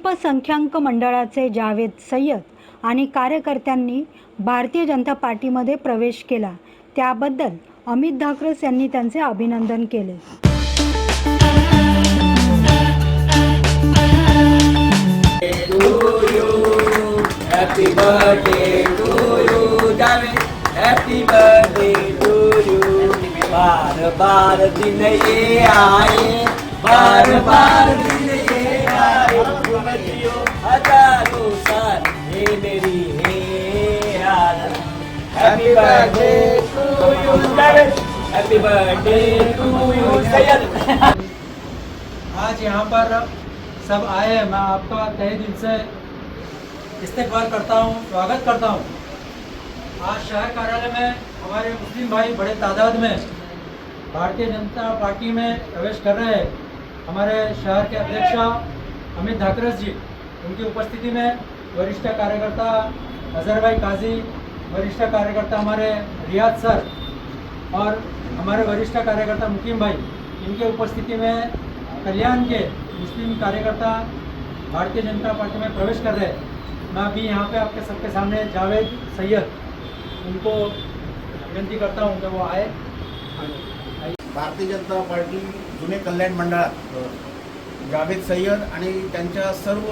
अल्पसंख्याक मंडळाचे जावेद सय्यद आणि कार्यकर्त्यांनी भारतीय जनता पार्टीमध्ये प्रवेश केला. त्याबद्दल अमित धाकरस यांनी त्यांचे अभिनंदन केले. बार बार दिन ये आए बार बार मेरी है happy birthday to you happy birthday to you Syed आज यहाँ पर सब आए हैं। मैं आपका तहे दिल से इस्तेकबाल करता हूँ स्वागत करता हूँ। आज शहर कार्यालय में हमारे मुस्लिम भाई बड़े तादाद में भारतीय जनता पार्टी में प्रवेश कर रहे हैं। हमारे शहर के अध्यक्ष अमित धाकरस जी उनकी उपस्थिति में वरिष्ठ कार्यकर्ता अजहर भाई काजी वरिष्ठ कार्यकर्ता हमारे रियाज सर और हमारे वरिष्ठ कार्यकर्ता मुकीम भाई इनके उपस्थिति में कल्याण के मुस्लिम कार्यकर्ता भारतीय जनता पार्टी में प्रवेश कर रहे हैं। मैं अभी यहाँ पे आपके सबके सामने जावेद सैयद उनको विनती करता हूँ कि वो आए। भारतीय जनता पार्टी जुने कल्याण मंडळात जावेद सय्यद आणि त्यांच्या सर्व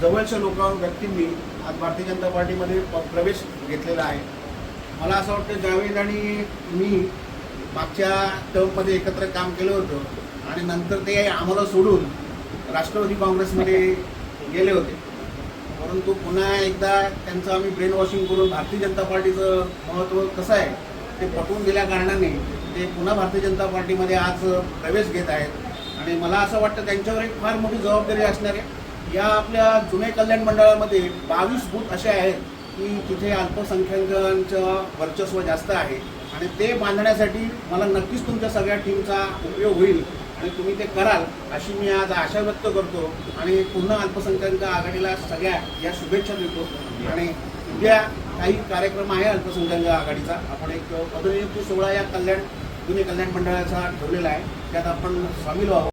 जवळच्या लोकां व्यक्तींनी आज भारतीय जनता पार्टीमध्ये प- प्रवेश घेतलेला आहे. मला असं वाटतं जावेद आणि मी मागच्या टर्ममध्ये एकत्र काम केलं होतं आणि नंतर ते आम्हाला सोडून राष्ट्रवादी काँग्रेसमध्ये गेले होते. परंतु पुन्हा एकदा त्यांचं आम्ही ब्रेन वॉशिंग करून भारतीय जनता पार्टीचं महत्त्व कसं आहे ते पटवून दिल्या कारणाने ते पुन्हा भारतीय जनता पार्टीमध्ये आज प्रवेश घेत आहेत. आणि मला असं वाटतं त्यांच्यावर एक फार मोठी जबाबदारी असणार आहे. या आपल्या जुने कल्याण मंडळामध्ये बावीस बूथ असे आहेत की तिथे अल्पसंख्याकांचं वर्चस्व जास्त आहे. आणि ते बांधण्यासाठी मला नक्कीच तुमच्या सगळ्या टीमचा उपयोग होईल आणि तुम्ही ते कराल अशी मी आज आशा व्यक्त करतो. आणि पुन्हा अल्पसंख्याक आघाडीला सगळ्या या शुभेच्छा देतो. आणि उद्या काही कार्यक्रम आहे अल्पसंख्याक आघाडीचा. आपण एक पदनियुक्ती सोहळा या कल्याण जुने कल्याण मंडळाचा ठेवलेला आहे. त्यात आपण सामील व्हावं.